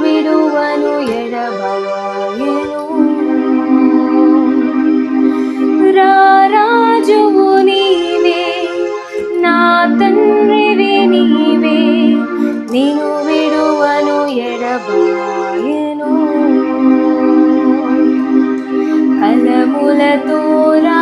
ಬಿಡುವನು ಎಡಬಯನು ರಾರಾಜುವು ನೀವೇ ನಾ ತಂದ್ರಿವೆ ನೀವೇ ನೀನು ಬಿಡುವನು ಎಡಬಾಯನು ಕಲಮುಲ ತೋರಾ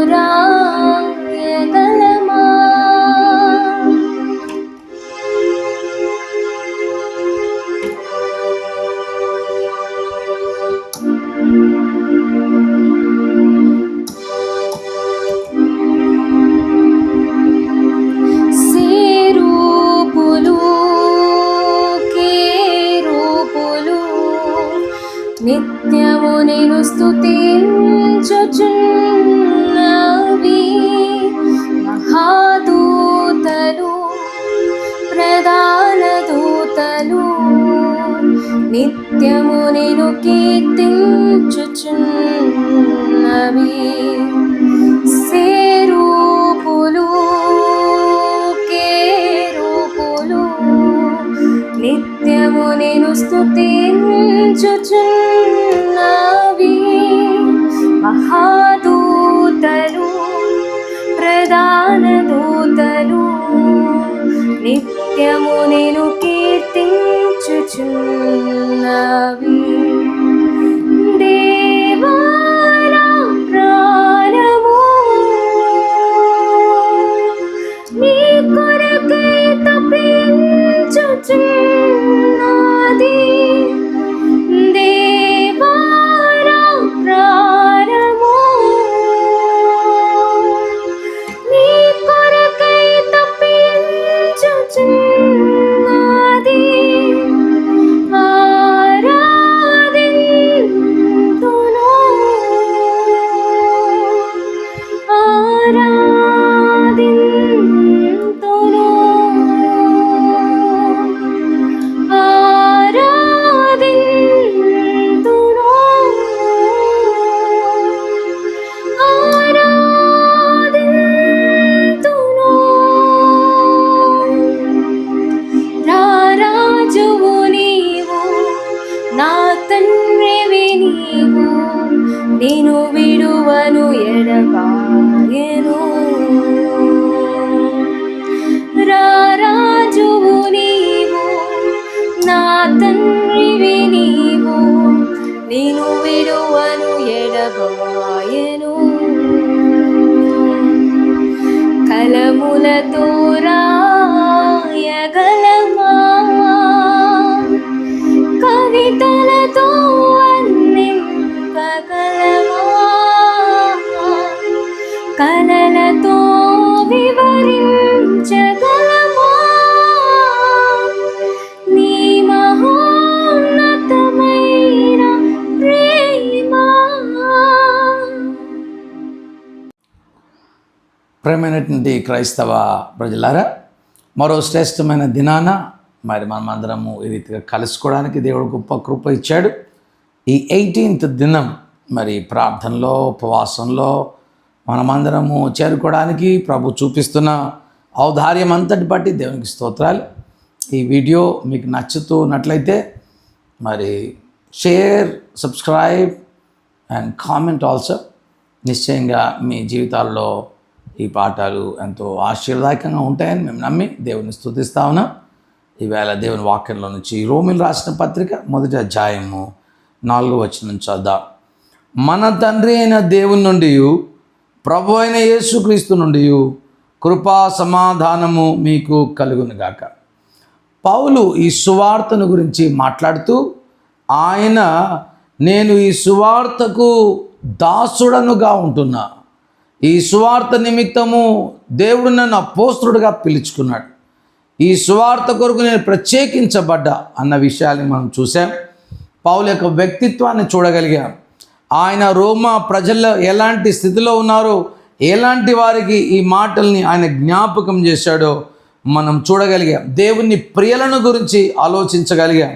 నిత్యము నేను కీర్తించుచున్నవి సేరూపులు కేరూపులు నిత్యము నేను స్థుతించుచున్నవి మహాదూతలు ప్రధాన దూతలు నిత్యము నేను కీర్తించుచున్న love. రాయను కలములతో రా ప్రేమైనటువంటి క్రైస్తవ ప్రజలారా మరో శ్రేష్టమైన దినాన మరి మనమందరము ఈ రీతిగా కలుసుకోవడానికి దేవుడు గొప్ప కృప ఇచ్చాడు. ఈ ఎయిటీన్త్ దినం మరి ప్రార్థనలో ఉపవాసంలో మనమందరము చేరుకోవడానికి ప్రభు చూపిస్తున్న ఔదార్యం అంతటి బట్టి దేవునికి స్తోత్రాలు. ఈ వీడియో మీకు నచ్చుతున్నట్లయితే మరి share subscribe and comment also. నిశ్చయంగా మీ జీవితాల్లో ఈ పాఠాలు ఎంతో ఆశీర్వాదకంగా ఉంటాయని మేము నమ్మి దేవుని స్థుతిస్తా ఉన్నాం. ఈవేళ దేవుని వాక్యంలో నుంచి రోమిల్ రాసిన పత్రిక మొదటి అధ్యాయము నాలుగో వచ్చిన చదువు మన తండ్రి అయిన దేవుని నుండి ప్రభు అయిన యేసుక్రీస్తు నుండి కృపా సమాధానము మీకు కలుగునుగాక పౌలు ఈ సువార్తను గురించి మాట్లాడుతూ ఆయన నేను ఈ సువార్తకు దాసుడనుగా ఉంటున్నా. ఈ సువార్త నిమిత్తము దేవుడు నన్ను అపోస్తుడుగా పిలుచుకున్నాడు. ఈ సువార్త కొరకు నేను ప్రత్యేకించబడ్డా అన్న విషయాన్ని మనం చూసాం. పావుల యొక్క వ్యక్తిత్వాన్ని చూడగలిగాం. ఆయన రోమా ప్రజల్లో ఎలాంటి స్థితిలో ఉన్నారో ఎలాంటి వారికి ఈ మాటల్ని ఆయన జ్ఞాపకం చేశాడో మనం చూడగలిగాం. దేవుని ప్రియలను గురించి ఆలోచించగలిగాం.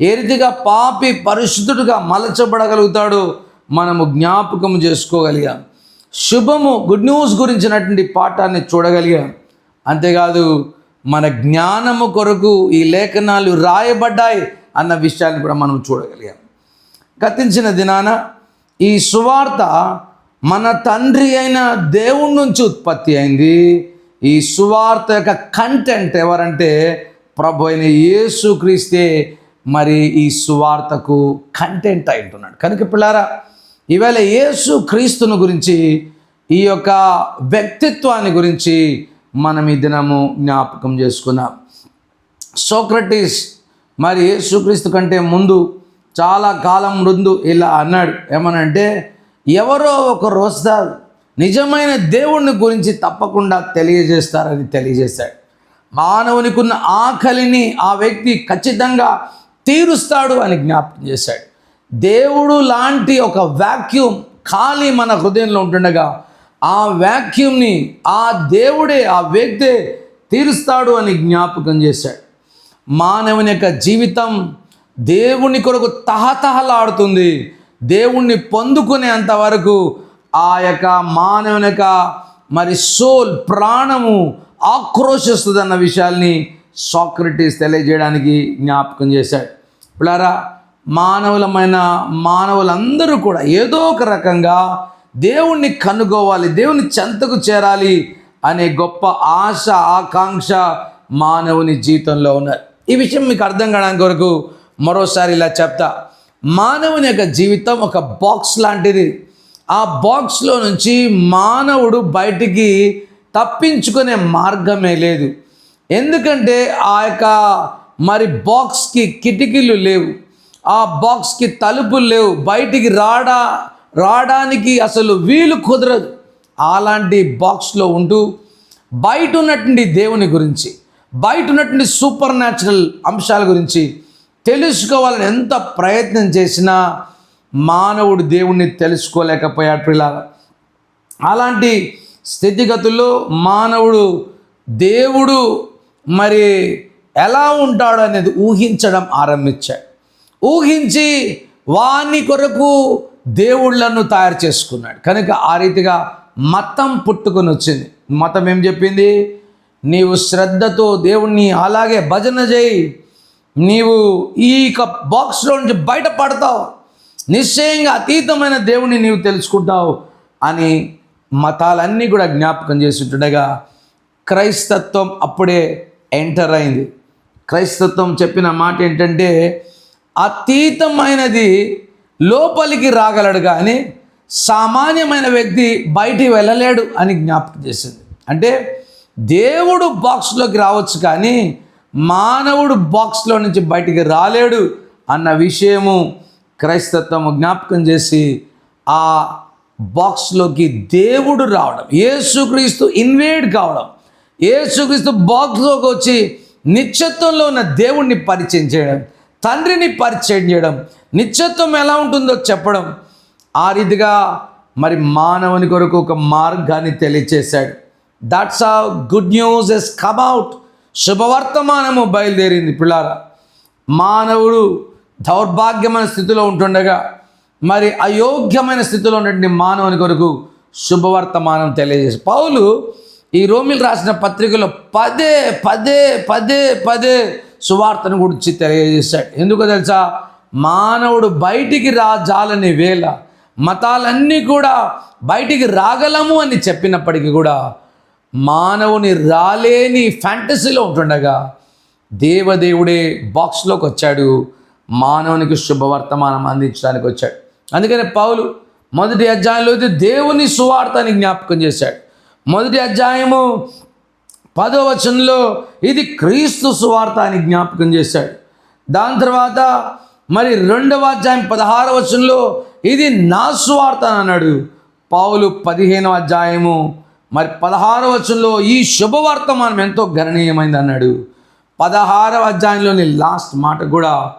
ఏ రీతిగా పాపి పరిశుద్ధుడుగా మలచబడగలుగుతాడో మనము జ్ఞాపకం చేసుకోగలిగాం. శుభము గుడ్ న్యూస్ గురించినటువంటి పాఠాన్ని చూడగలిగాం. అంతేకాదు మన జ్ఞానము కొరకు ఈ లేఖనాలు రాయబడ్డాయి అన్న విషయాన్ని కూడా మనం చూడగలిగాం. గతించిన దినాన ఈ సువార్త మన తండ్రి అయిన దేవుడి నుంచి ఉత్పత్తి అయింది. ఈ సువార్త యొక్క కంటెంట్ ఎవరంటే ప్రభు అయిన యేసుక్రీస్తే మరి ఈ సువార్తకు కంటెంట్ అయి ఉంటున్నాడు. కనుక పిల్లారా ఈవేళ యేసు క్రీస్తుని గురించి ఈ యొక్క వ్యక్తిత్వాన్ని గురించి మనం ఈ దినము జ్ఞాపకం చేసుకున్నాం. సోక్రటీస్ మరి యేసుక్రీస్తు కంటే ముందు చాలా కాలం ముందు ఇలా అన్నాడు. ఏమనంటే ఎవరో ఒకరు వస్తారు నిజమైన దేవుణ్ణి గురించి తప్పకుండా తెలియజేస్తారని తెలియజేశాడు. మానవునికి ఉన్న ఆకలిని ఆ వ్యక్తి ఖచ్చితంగా తీరుస్తాడు అని జ్ఞాపకం చేశాడు. దేవుడు లాంటి ఒక వాక్యూమ్ ఖాళీ మన హృదయంలో ఉంటుండగా ఆ వాక్యూమ్ని ఆ దేవుడే ఆ వ్యక్తే తీరుస్తాడు అని జ్ఞాపకం చేశాడు. మానవుని యొక్క జీవితం దేవుని కొరకు తహతహలాడుతుంది. దేవుణ్ణి పొందుకునేంత వరకు ఆ యొక్క మానవుని యొక్క మరి సోల్ ప్రాణము ఆక్రోశిస్తుంది అన్న విషయాల్ని సాక్రటీస్ తెలియజేయడానికి జ్ఞాపకం చేశాడు. పిల్లారా మానవులమైన మానవులందరూ కూడా ఏదో ఒక రకంగా దేవుణ్ణి కనుగోవాలి దేవుని చెంతకు చేరాలి అనే గొప్ప ఆశ ఆకాంక్ష మానవుని జీవితంలో ఉన్నారు ఈ విషయం మీకు అర్థం కావడానికి వరకు మరోసారి ఇలా చెప్తా. మానవుని యొక్క జీవితం ఒక బాక్స్ లాంటిది. ఆ బాక్స్లో నుంచి మానవుడు బయటికి తప్పించుకునే మార్గమే లేదు. ఎందుకంటే ఆ యొక్క మరి బాక్స్కి కిటికీలు లేవు. ఆ బాక్స్కి తలుపులు లేవు. బయటికి రాడా రావడానికి అసలు వీలు కుదరదు. అలాంటి బాక్స్లో ఉంటూ బయట ఉన్నటువంటి దేవుని గురించి బయట ఉన్నటువంటి సూపర్ న్యాచురల్ అంశాల గురించి తెలుసుకోవాలని ఎంత ప్రయత్నం చేసినా మానవుడు దేవుణ్ణి తెలుసుకోలేకపోయాడు పిల్లల అలాంటి స్థితిగతుల్లో మానవుడు దేవుడు మరి ఎలా ఉంటాడు అనేది ఊహించడం ఆరంభించాడు. ఊహించి వాని కొరకు దేవుళ్ళను తయారు చేసుకున్నాడు. కనుక ఆ రీతిగా మతం పుట్టుకొని వచ్చింది మతం ఏం చెప్పింది? నీవు శ్రద్ధతో దేవుణ్ణి అలాగే భజన చేయి. నీవు ఈ యొక్క బాక్స్లో నుంచి బయటపడతావు నిశ్చయంగా అతీతమైన దేవుణ్ణి నీవు తెలుసుకుంటావు అని మతాలన్నీ కూడా జ్ఞాపకం చేస్తుండగా క్రైస్తత్వం అప్పుడే ఎంటర్ అయింది. క్రైస్తత్వం చెప్పిన మాట ఏంటంటే అతీతమైనది లోపలికి రాగలడు కానీ సామాన్యమైన వ్యక్తి బయటికి వెళ్ళలేడు అని జ్ఞాపకం చేసింది. అంటే దేవుడు బాక్స్లోకి రావచ్చు కానీ మానవుడు బాక్స్లో నుంచి బయటికి రాలేడు అన్న విషయము క్రైస్తత్వము జ్ఞాపకం చేసి ఆ బాక్స్లోకి దేవుడు రావడం ఏసుక్రీస్తు ఇన్వేడ్ కావడం ఏసుక్రీస్తు బాక్స్లోకి వచ్చి నిత్యత్వంలో ఉన్న దేవుణ్ణి పరిచయం చేయడం తండ్రిని పరిచయం చేయడం నిత్యత్వం ఎలా ఉంటుందో చెప్పడం ఆ రీతిగా మరి మానవుని కొరకు ఒక మార్గాన్ని తెలియచేశాడు. That's a good news is come శుభవర్తమానము బయలుదేరింది పిల్లారా. మానవుడు దౌర్భాగ్యమైన స్థితిలో ఉంటుండగా మరి అయోగ్యమైన స్థితిలో ఉన్నటువంటి మానవుని కొరకు శుభవర్తమానం తెలియజేసి పౌలు ఈ రోమిల్ రాసిన పత్రికలో పదే పదే పదే పదే సువార్తను గురించి తెలియజేశాడు. ఎందుకు తెలుసా? మానవుడు బయటికి రాజాలని వేళ మతాలన్నీ కూడా బయటికి రాగలము అని చెప్పినప్పటికీ కూడా మానవుని రాలేని ఫ్యాంటసీలో ఉంటుండగా దేవదేవుడే బాక్స్లోకి వచ్చాడు మానవునికి శుభవర్తమానం అందించడానికి వచ్చాడు. అందుకనే పౌలు మొదటి అధ్యాయంలో అయితే దేవుని సువార్తని జ్ఞాపకం చేశాడు. మొదటి అధ్యాయము పదో వచనంలో ఇది క్రీస్తు సువార్త అని జ్ఞాపకం చేశాడు. దాని తర్వాత మరి రెండవ అధ్యాయం పదహారవ వచనంలో ఇది నా సువార్త అని అన్నాడు. పావులు పదిహేనవ అధ్యాయము మరి పదహారవ వచనంలో ఈ శుభవర్తమానం ఎంతో గణనీయమైంది అన్నాడు. పదహారవ అధ్యాయంలోని లాస్ట్ మాట కూడా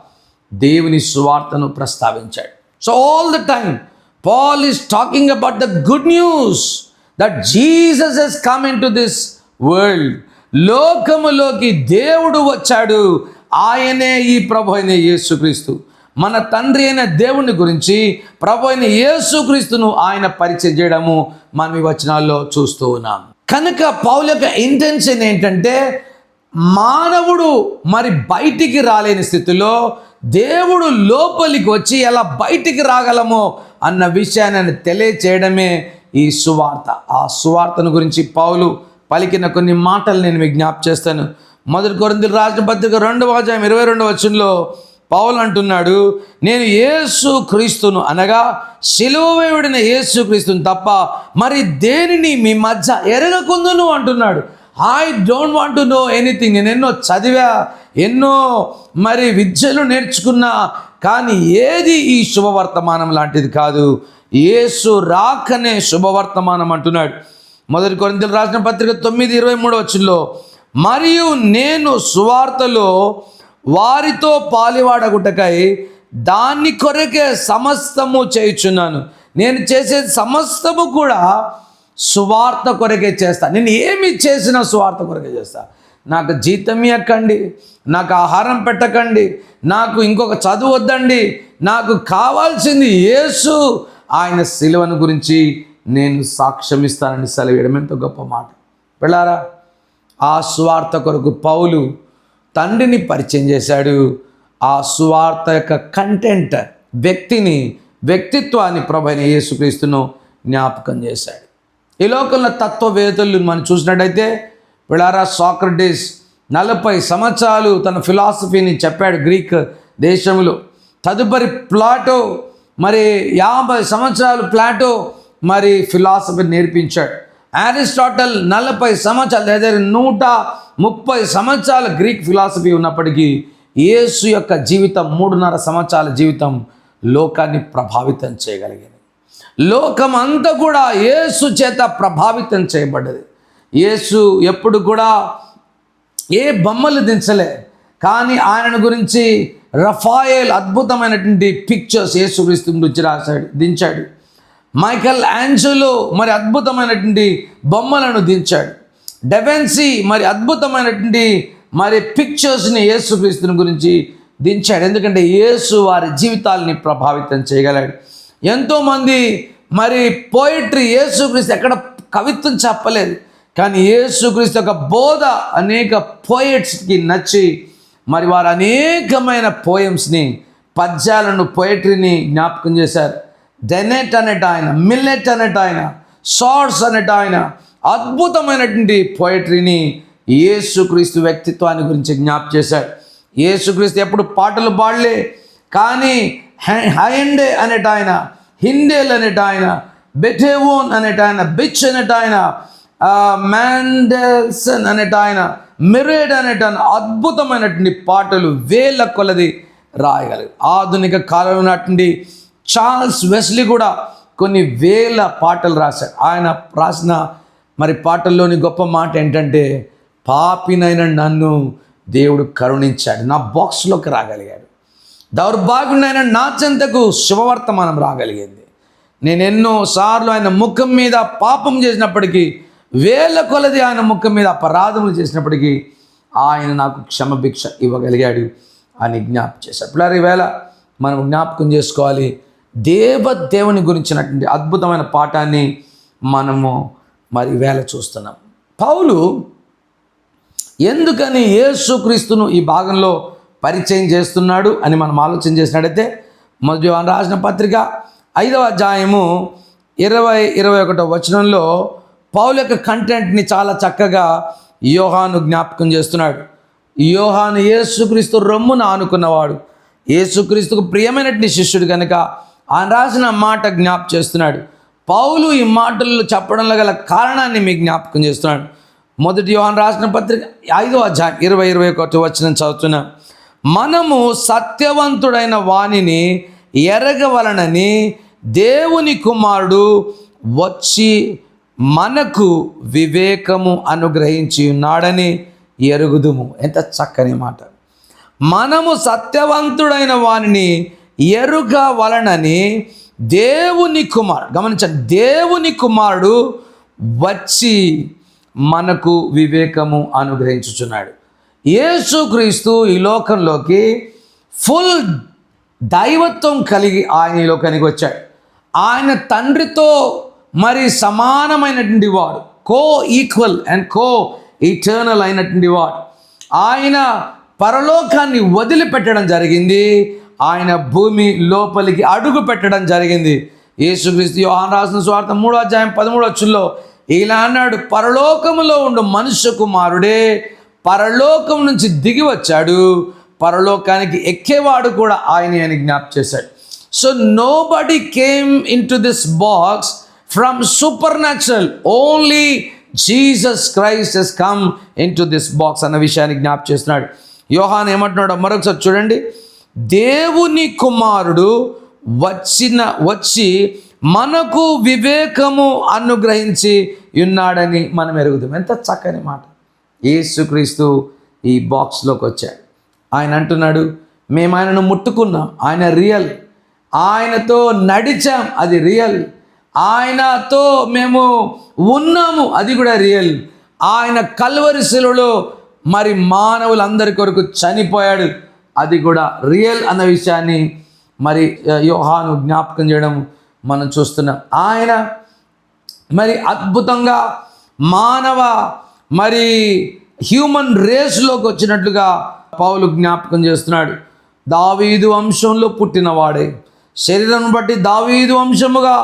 దేవుని సువార్తను ప్రస్తావించాడు. So all the time Paul is talking about the good news that Jesus he's come into this world. లోకములోకి దేవుడు వచ్చాడు. ఆయనే ఈ ప్రభు అయిన యేసుక్రీస్తు. మన తండ్రి అయిన దేవుని గురించి ప్రభు అయిన యేసుక్రీస్తును ఆయన పరిచయం చేయడము మనం ఈ వచనాల్లో చూస్తూ ఉన్నాం. కనుక పౌల యొక్క ఇంటెన్షన్ ఏంటంటే మానవుడు మరి బయటికి రాలేని స్థితిలో దేవుడు లోపలికి వచ్చి ఎలా బయటికి రాగలమో అన్న విషయాన్ని తెలియచేయడమే ఈ సువార్త. ఆ సువార్తను గురించి పౌలు పలికిన కొన్ని మాటలు నేను మీకు జ్ఞాప చేస్తాను. మొదటి కొరిందులు రాసిన పత్రిక రెండవ అధ్యాయం ఇరవై రెండవ వచనంలో పౌలు అంటున్నాడు నేను యేసు క్రీస్తును అనగా శిలువవేయుడిన యేసు క్రీస్తును తప్ప మరి దేనిని మీ మధ్య ఎరగకుందును? అంటున్నాడు. I don't want to know anything నేను ఎన్నో చదివా ఎన్నో మరి విద్యలు నేర్చుకున్నా కానీ ఏది ఈ శుభవర్తమానం లాంటిది కాదు. యేసు రాకనే శుభవర్తమానం అంటున్నాడు. మొదటి కొరింతలు రాసిన పత్రిక తొమ్మిది ఇరవై మూడు వచ్చిలో మరియు నేను సువార్తలో వారితో పాలివాడగుటకై దాన్ని కొరకే సమస్తము చేయుచున్నాను. నేను చేసే సమస్తము కూడా సువార్త కొరకే చేస్తా. నేను ఏమి చేసినా సువార్త కొరకే చేస్తా. నాకు జీతం ఎక్కండి నాకు ఆహారం పెట్టకండి నాకు ఇంకొక చదువు వద్దండి నాకు కావాల్సింది యేసు. ఆయన శిలువను గురించి నేను సాక్ష్యం ఇస్తానని సెలవేయడం ఎంతో గొప్ప మాట. వెళ్ళారా ఆ సువార్త కొరకు పౌలు తండ్రిని పరిచయం చేశాడు. ఆ సువార్త యొక్క కంటెంట్ వ్యక్తిని వ్యక్తిత్వాన్ని ప్రభైన యేసుక్రీస్తును జ్ఞాపకం చేశాడు. ఈ లోకంలో తత్వవేత్తలు మనం చూసినట్టయితే విళారా సాక్రటీస్ నలభై సంవత్సరాలు తన ఫిలాసఫీని చెప్పాడు గ్రీక్ దేశంలో. తదుపరి ప్లాటో మరి యాభై సంవత్సరాలు ప్లాటో మరి ఫిలాసఫీ నేర్పించాడు. అరిస్టాటల్ నలభై సంవత్సరాలు లేదా నూట ముప్పై సంవత్సరాల గ్రీక్ ఫిలాసఫీ ఉన్నప్పటికీ యేసు యొక్క జీవితం మూడున్నర సంవత్సరాల జీవితం లోకాన్ని ప్రభావితం చేయగలిగింది. లోకం అంతా కూడా యేసు చేత ప్రభావితం చేయబడ్డది. యేసు ఎప్పుడు కూడా ఏ బొమ్మలు దించలే కానీ ఆయన గురించి రఫాయల్ అద్భుతమైనటువంటి పిక్చర్స్ యేసుక్రీస్తు నుంచి రాశాడు దించాడు. మైకల్ యాంజలో మరి అద్భుతమైనటువంటి బొమ్మలను దించాడు. డెవెన్సీ మరి అద్భుతమైనటువంటి మరి పిక్చర్స్ని యేసుక్రీస్తుని గురించి దించాడు. ఎందుకంటే యేసు వారి జీవితాలని ప్రభావితం చేయగలడు. ఎంతోమంది మరి పోయిట్రీ యేసుక్రీస్తు ఎక్కడ కవిత్వం చెప్పలేదు. కానీ యేసుక్రీస్తు యొక్క బోధ అనేక పోయిట్స్కి నచ్చి మరి వారు అనేకమైన పోయమ్స్ని పద్యాలను పోయిట్రీని జ్ఞాపకం చేశారు. డెనెట్ అనేట ఆయన మిల్లెట్ అనేట ఆయన షార్ట్స్ అనేట ఆయన అద్భుతమైనటువంటి పోయిటరీని యేసుక్రీస్తు వ్యక్తిత్వాన్ని గురించి జ్ఞాప్ చేశాడు. యేసుక్రీస్తు ఎప్పుడు పాటలు పాడలే కానీ హైండే అనేట ఆయన హిండేల్ అనేట ఆయన బెటేవోన్ అనేట ఆయన బిచ్ అనేట ఆయన మ్యాండెల్సన్ అనేట ఆయన మిరేడ్ అనేట అద్భుతమైనటువంటి పాటలు వేల కొలది రాయగలరు. ఆధునిక కాలంలో ఉన్నటువంటి చార్ల్స్ వెస్లీ కూడా కొన్ని వేల పాటలు రాశారు ఆయన రాసిన మరి పాటల్లోని గొప్ప మాట ఏంటంటే పాపినైన నన్ను దేవుడు కరుణించాడు నా బాక్స్లోకి రాగలిగాడు. దౌర్భాగ్యుడైన నా చెంతకు శుభవర్తమానం రాగలిగింది. నేను ఎన్నో సార్లు ఆయన ముఖం మీద పాపం చేసినప్పటికీ వేల కొలది ఆయన ముఖం మీద అపరాధములు చేసినప్పటికీ ఆయన నాకు క్షమభిక్ష ఇవ్వగలిగాడు అని జ్ఞాపకం చేశాడు. ఇప్పుడు ఈవేళ మనం జ్ఞాపకం చేసుకోవాలి. దేవదేవుని గురించినటువంటి అద్భుతమైన పాఠాన్ని మనము మరి వేళ చూస్తున్నాం. పౌలు ఎందుకని యేసుక్రీస్తును ఈ భాగంలో పరిచయం చేస్తున్నాడు అని మనం ఆలోచన చేసినట్టయితే మొదటి రాసిన పత్రిక ఐదవ అధ్యాయము ఇరవై ఇరవై ఒకటో వచనంలో పౌలు యొక్క కంటెంట్ని చాలా చక్కగా యోహాను జ్ఞాపకం చేస్తున్నాడు. యోహాను యేసుక్రీస్తు రొమ్మున ఆనుకున్నవాడు. యేసుక్రీస్తుకు ప్రియమైనటువంటి శిష్యుడు కనుక ఆయన రాసిన మాట జ్ఞాప చేస్తున్నాడు. పౌలు ఈ మాటల్లో చెప్పడంలో గల కారణాన్ని మీకు జ్ఞాపకం చేస్తున్నాడు. మొదటి యోహాన్ రాసిన పత్రిక ఐదో అధ్యాయం ఇరవై ఇరవై ఒకటి వచ్చిన చదువుతున్నాం మనము సత్యవంతుడైన వాణిని ఎరగవలనని దేవుని కుమారుడు వచ్చి మనకు వివేకము అనుగ్రహించి ఉన్నాడని ఎరుగుదుము. ఎంత చక్కని మాట. మనము సత్యవంతుడైన వానిని ఎరుగ వలనని దేవుని కుమారుడు గమనించండి దేవుని కుమారుడు వచ్చి మనకు వివేకము అనుగ్రహించుచున్నాడు. యేసుక్రీస్తు ఈ లోకంలోకి ఫుల్ దైవత్వం కలిగి ఆయన ఈ లోకానికి వచ్చాడు. ఆయన తండ్రితో మరి సమానమైనటువంటి వాడు co equal and co eternal అయినటువంటి వాడు. ఆయన పరలోకాన్ని వదిలిపెట్టడం జరిగింది. ఆయన భూమి లోపలికి అడుగు పెట్టడం జరిగింది. యేసుక్రీస్తు యోహాన్ రాసిన స్వార్థ మూడో అధ్యాయం పదమూడు వచ్చుల్లో ఇలా అన్నాడు పరలోకములో ఉండు మనుష్య కుమారుడే పరలోకం నుంచి దిగి వచ్చాడు. పరలోకానికి ఎక్కేవాడు కూడా ఆయన అని జ్ఞాప్ చేశాడు. So nobody came into this box from supernatural only Jesus Christ he's come into this box అన్న విషయాన్ని జ్ఞాప్ చేస్తున్నాడు. యోహాన్ ఏమంటున్నాడో మరొకసారి చూడండి. దేవుని కుమారుడు వచ్చిన వచ్చి మనకు వివేకము అనుగ్రహించి ఉన్నాడని మనం ఎరుగుదాం. ఎంత చక్కని మాట. యేసుక్రీస్తు ఈ బాక్స్లోకి వచ్చాడు. ఆయన అంటున్నాడు మేము ఆయనను ముట్టుకున్నాం. ఆయన రియల్. ఆయనతో నడిచాం. అది రియల్. ఆయనతో మేము ఉన్నాము. అది కూడా రియల్. ఆయన కల్వరి మరి మానవులందరి కొరకు చనిపోయాడు. అది కూడా రియల్ అన్న విషయాన్ని మరి యోహాను జ్ఞాపకం చేయడం మనం చూస్తున్నాం. ఆయన మరి అద్భుతంగా మానవ మరి హ్యూమన్ రేస్లోకి వచ్చినట్లుగా పౌలు జ్ఞాపకం చేస్తున్నాడు. దావీదు వంశంలో పుట్టినవాడే. శరీరం బట్టి దావీదు వంశముగా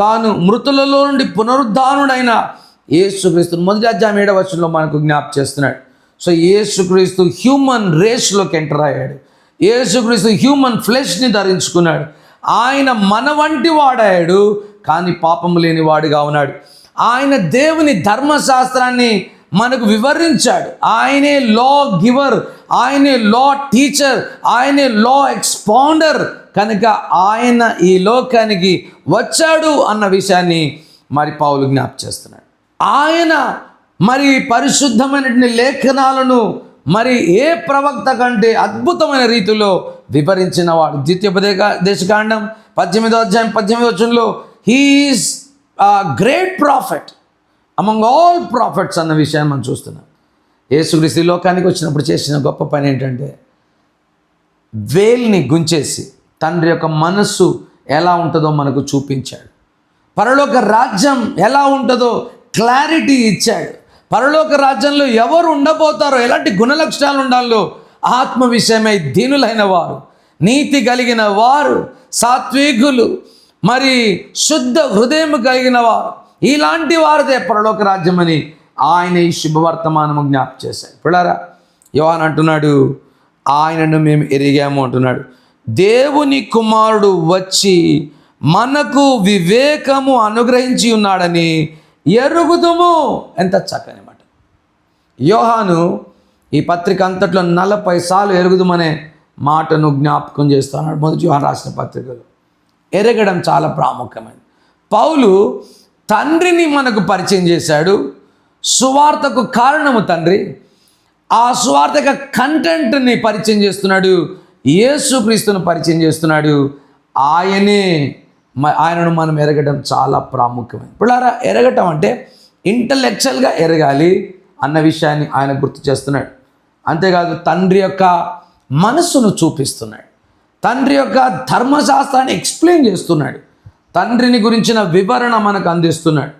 గాను మృతులలో నుండి పునరుద్ధానుడైన యేసుక్రీస్తు మొదటి అధ్యాయం ఏడవ వచనంలో మనకు జ్ఞాప చేస్తున్నాడు. సో యేసుక్రీస్తు హ్యూమన్ రేస్లోకి ఎంటర్ అయ్యాడు. యేసుక్రీస్తు హ్యూమన్ ఫ్లెష్ని ధరించుకున్నాడు. ఆయన మన వంటి వాడాడు కానీ పాపం లేని వాడుగా ఉన్నాడు. ఆయన దేవుని ధర్మశాస్త్రాన్ని మనకు వివరించాడు. ఆయనే లా గివర్ ఆయనే లా టీచర్ ఆయనే లా ఎక్స్పాండర్ కనుక ఆయన ఈ లోకానికి వచ్చాడు అన్న విషయాన్ని మరి పావులు జ్ఞాప చేస్తున్నాడు. ఆయన మరి పరిశుద్ధమైనటువంటి లేఖనాలను మరి ఏ ప్రవక్త కంటే అద్భుతమైన రీతిలో వివరించిన వాడు? ద్వితీయోపదేశ దేశకాండం పద్దెనిమిదో అధ్యాయం పద్దెనిమిదో వచ్చంలో he is great prophet among all prophets అన్న విషయాన్ని మనం చూస్తున్నాం. యేసుక్రీస్తు లోకానికి వచ్చినప్పుడు చేసిన గొప్ప పని ఏంటంటే వేల్ని గుంచేసి తండ్రి యొక్క మనస్సు ఎలా ఉంటుందో మనకు చూపించాడు. పరలోక రాజ్యం ఎలా ఉంటుందో క్లారిటీ ఇచ్చాడు. పరలోక రాజ్యంలో ఎవరు ఉండబోతారో ఎలాంటి గుణలక్షణాలు ఉండాలో ఆత్మ విషయమై దీనులైన వారు నీతి కలిగిన వారు సాత్వికులు మరి శుద్ధ హృదయం కలిగిన వారు ఇలాంటి వారిదే పరలోక రాజ్యం అని ఆయన ఈ శుభవర్తమానము జ్ఞాప చేశాడు పిల్లరా యోహాన్ అంటున్నాడు ఆయనను మేము ఎరిగాము అంటున్నాడు. దేవుని కుమారుడు వచ్చి మనకు వివేకము అనుగ్రహించి ఉన్నాడని ఎరుగుదుము. ఎంత చక్కని మాట. యోహాను ఈ పత్రిక అంతట్లో నలభై సార్లు ఎరుగుదమనే మాటను జ్ఞాపకం చేస్తున్నాడు మొదటి యోహాన్ రాసిన పత్రికలో. ఎరగడం చాలా ప్రాముఖ్యమైనది. పౌలు తండ్రిని మనకు పరిచయం చేశాడు. సువార్తకు కారణము తండ్రి. ఆ సువార్తక కంటెంట్ని పరిచయం చేస్తున్నాడు. యేసుక్రీస్తును పరిచయం చేస్తున్నాడు. ఆయనే ఆయనను మనం ఎరగడం చాలా ప్రాముఖ్యమైనది. పిల్లారా ఎరగటం అంటే ఇంటలెక్చువల్గా ఎరగాలి అన్న విషయాన్ని ఆయన గుర్తు చేస్తున్నాడు. అంతేకాదు తండ్రి యొక్క మనస్సును చూపిస్తున్నాడు. తండ్రి యొక్క ధర్మశాస్త్రాన్ని ఎక్స్ప్లెయిన్ చేస్తున్నాడు. తండ్రిని గురించిన వివరణ మనకు అందిస్తున్నాడు.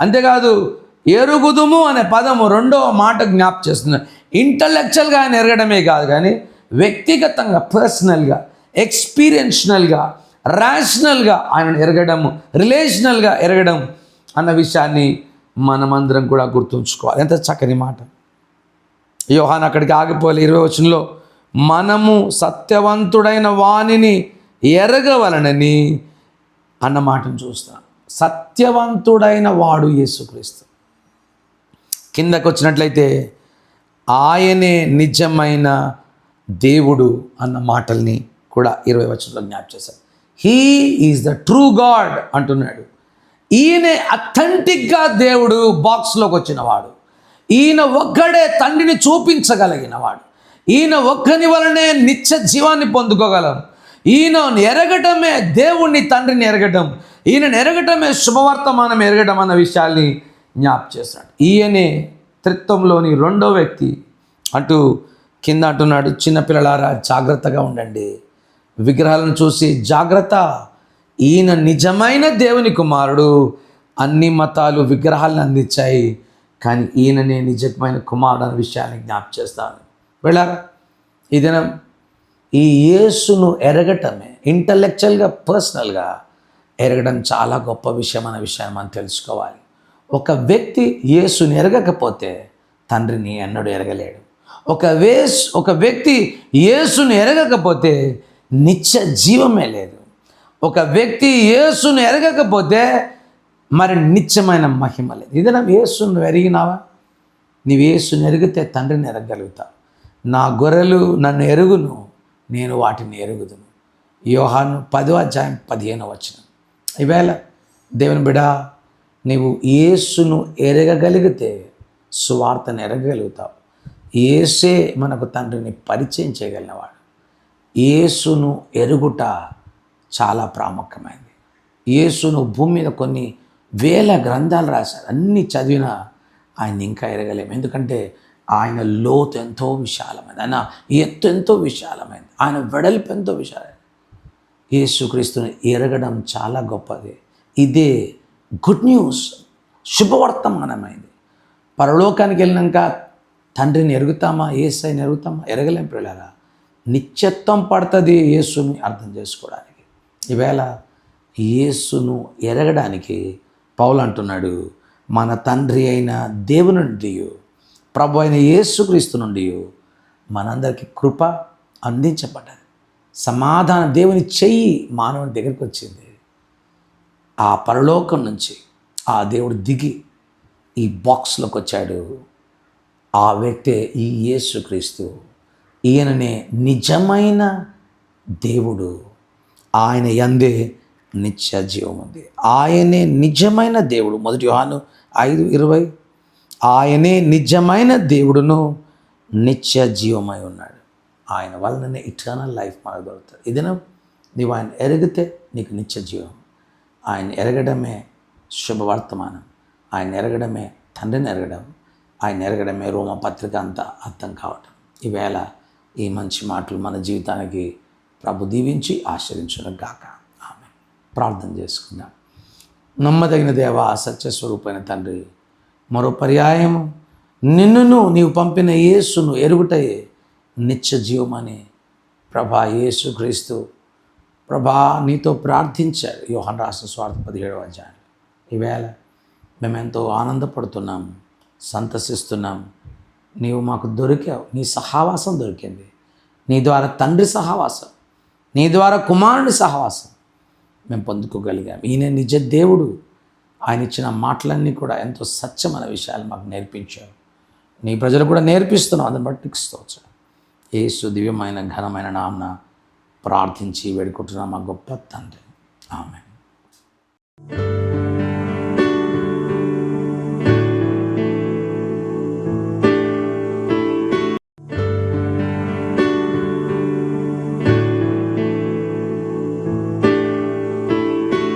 అంతేకాదు ఎరుగుదుము అనే పదము రెండవ మాట జ్ఞాప చేస్తున్నాడు. ఇంటలెక్చువల్గా ఆయన ఎరగడమే కాదు కానీ వ్యక్తిగతంగా పర్సనల్గా ఎక్స్పీరియన్షనల్గా రేషనల్గా ఆయన ఎరగడం రిలేషనల్గా ఎరగడం అన్న విషయాన్ని మనమందరం కూడా గుర్తుంచుకోవాలి. ఎంత చక్కని మాట. యోహాన్ అక్కడికి ఆగిపోలే ఇరవై వచనంలో మనము సత్యవంతుడైన వాణిని ఎరగవలనని అన్న మాటను చూస్తాం. సత్యవంతుడైన వాడు యేసుక్రీస్తు. కిందకు వచ్చినట్లయితే ఆయనే నిజమైన దేవుడు అన్న మాటల్ని కూడా ఇరవై వచనంలో జ్ఞాప చేశారు. He is the true God అంటున్నాడు. ఈయనే అథెంటిక్గా దేవుడు బాక్స్లోకి వచ్చినవాడు. ఈయన ఒక్కడే తండ్రిని చూపించగలిగినవాడు. ఈయన ఒక్కని వలనే నిత్య జీవాన్ని పొందుకోగలం. ఈయన ఎరగటమే దేవుణ్ణి తండ్రిని ఎరగటం. ఈయనను ఎరగటమే శుభవర్తమానం ఎరగటం అన్న విషయాల్ని జ్ఞాప్ చేశాడు ఈయనే త్రిత్వంలోని రెండో వ్యక్తి అంటూ కింద అంటున్నాడు చిన్నపిల్లలారా జాగ్రత్తగా ఉండండి. విగ్రహాలను చూసి జాగ్రత్త. ఈయన నిజమైన దేవుని కుమారుడు. అన్ని మతాలు విగ్రహాలను అందించాయి. కానీ ఈయననే నిజమైన కుమారుడు అనే విషయాన్ని జ్ఞాపం చేస్తాను. వెళ్ళారా? ఈ దినం ఈ యేసును ఎరగటమే ఇంటలెక్చువల్గా పర్సనల్గా ఎరగడం చాలా గొప్ప విషయం అనే విషయాన్ని మనం తెలుసుకోవాలి. ఒక వ్యక్తి యేసుని ఎరగకపోతే తండ్రిని ఎన్నడూ ఎరగలేడు. ఒక వేస్ ఒక వ్యక్తి యేసును ఎరగకపోతే నిత్య జీవమే లేదు. ఒక వ్యక్తి యేసును ఎరగకపోతే మరి నిత్యమైన మహిమ లేదు. ఇది నా యేసును ఎరిగినావా? నీవు యేసును ఎరిగితే తండ్రిని ఎరగలుగుతావు నా గొర్రెలు నన్ను ఎరుగును నేను వాటిని ఎరుగుదును. యోహాను పదో అధ్యాయం పదిహేను వచ్చిన ఈవేళ దేవుని బిడా నీవు యేసును ఎరగగలిగితే సువార్తను ఎరగగలుగుతావు. ఏసే మనకు తండ్రిని పరిచయం చేయగలిగినవాడు. యేసును ఎరుగుట చాలా ప్రాముఖ్యమైనది. యేసును భూమి మీద కొన్ని వేల గ్రంథాలు రాశారు. అన్నీ చదివినా ఆయన ఇంకా ఎరగలేము. ఎందుకంటే ఆయన లోతు ఎంతో విశాలమైనది. ఆయన ఎత్తు ఎంతో విశాలమైనది. ఆయన వెడల్పు ఎంతో విశాలమైనది. యేసుక్రీస్తుని ఎరగడం చాలా గొప్పది. ఇదే గుడ్ న్యూస్. శుభవర్తమానమైంది పరలోకానికి వెళ్ళినాక తండ్రిని ఎరుగుతామా? ఏసైని ఎరుగుతామా? ఎరగలేం పిల్లరా నిత్యత్వం పడుతుంది యేసుని అర్థం చేసుకోవడానికి. ఈవేళ యేసును ఎరగడానికి పౌలు అంటున్నాడు మన తండ్రి అయిన దేవుని నుండి ప్రభు అయిన యేసుక్రీస్తు నుండి మనందరికీ కృప అందించబడ్డది. సమాధానం దేవుని చెయ్యి మానవుని దగ్గరికి వచ్చింది. ఆ పరలోకం నుంచి ఆ దేవుడు దిగి ఈ బాక్స్లోకి వచ్చాడు. ఆ వ్యక్తే ఈ యేసుక్రీస్తు. ఈయననే నిజమైన దేవుడు. ఆయన యందే నిత్య జీవం ఉంది. ఆయనే నిజమైన దేవుడు. మొదటి యోహాను ఐదు ఇరవై. ఆయనే నిజమైన దేవుడును నిత్య జీవమై ఉన్నాడు. ఆయన వలననే ఇటర్నల్ లైఫ్ మనకు దొరుకుతుంది. ఇదిన నీవు ఆయన ఎరిగితే నీకు నిత్య జీవం. ఆయన ఎరగడమే శుభవర్తమానం. ఆయన ఎరగడమే తండ్రిని ఎరగడం. ఆయన ఎరగడమే రోమ పత్రిక అంతా అర్థం కావటం. ఈవేళ ఈ మంచి మాటలు మన జీవితానికి ప్రభు దీవించి ఆశ్రయించడం గాక. ఆమె ప్రార్థన చేసుకుందాం. నమ్మదగిన దేవ సత్యస్వరూపైన తండ్రి మరో పర్యాయము నిన్నును నీవు పంపిన యేసును ఎరుగుటయే నిత్య జీవమని ప్రభా యేసు క్రీస్తు ప్రభా నీతో ప్రార్థించారు. యోహన్ రాష్ట్ర స్వార్థ పదిహేడవ అధ్యాయం ఈవేళ మేమెంతో ఆనందపడుతున్నాం సంతసిస్తున్నాం నీవు మాకు దొరికావు. నీ సహవాసం దొరికింది. నీ ద్వారా తండ్రి సహవాసం. నీ ద్వారా కుమారుని సహవాసం మేము పొందుకోగలిగాం ఈయన నిజ దేవుడు. ఆయన ఇచ్చిన మాటలన్నీ కూడా ఎంతో సత్యమైన విషయాలు మాకు నేర్పించావు నీ ప్రజలు కూడా నేర్పిస్తున్నావు. అందుని బట్టి స్తోత్రం. ఏసు దివ్యమైన ఘనమైన నామన ప్రార్థించి వేడుకుంటున్నాం మా గొప్ప తండ్రి. ఆమె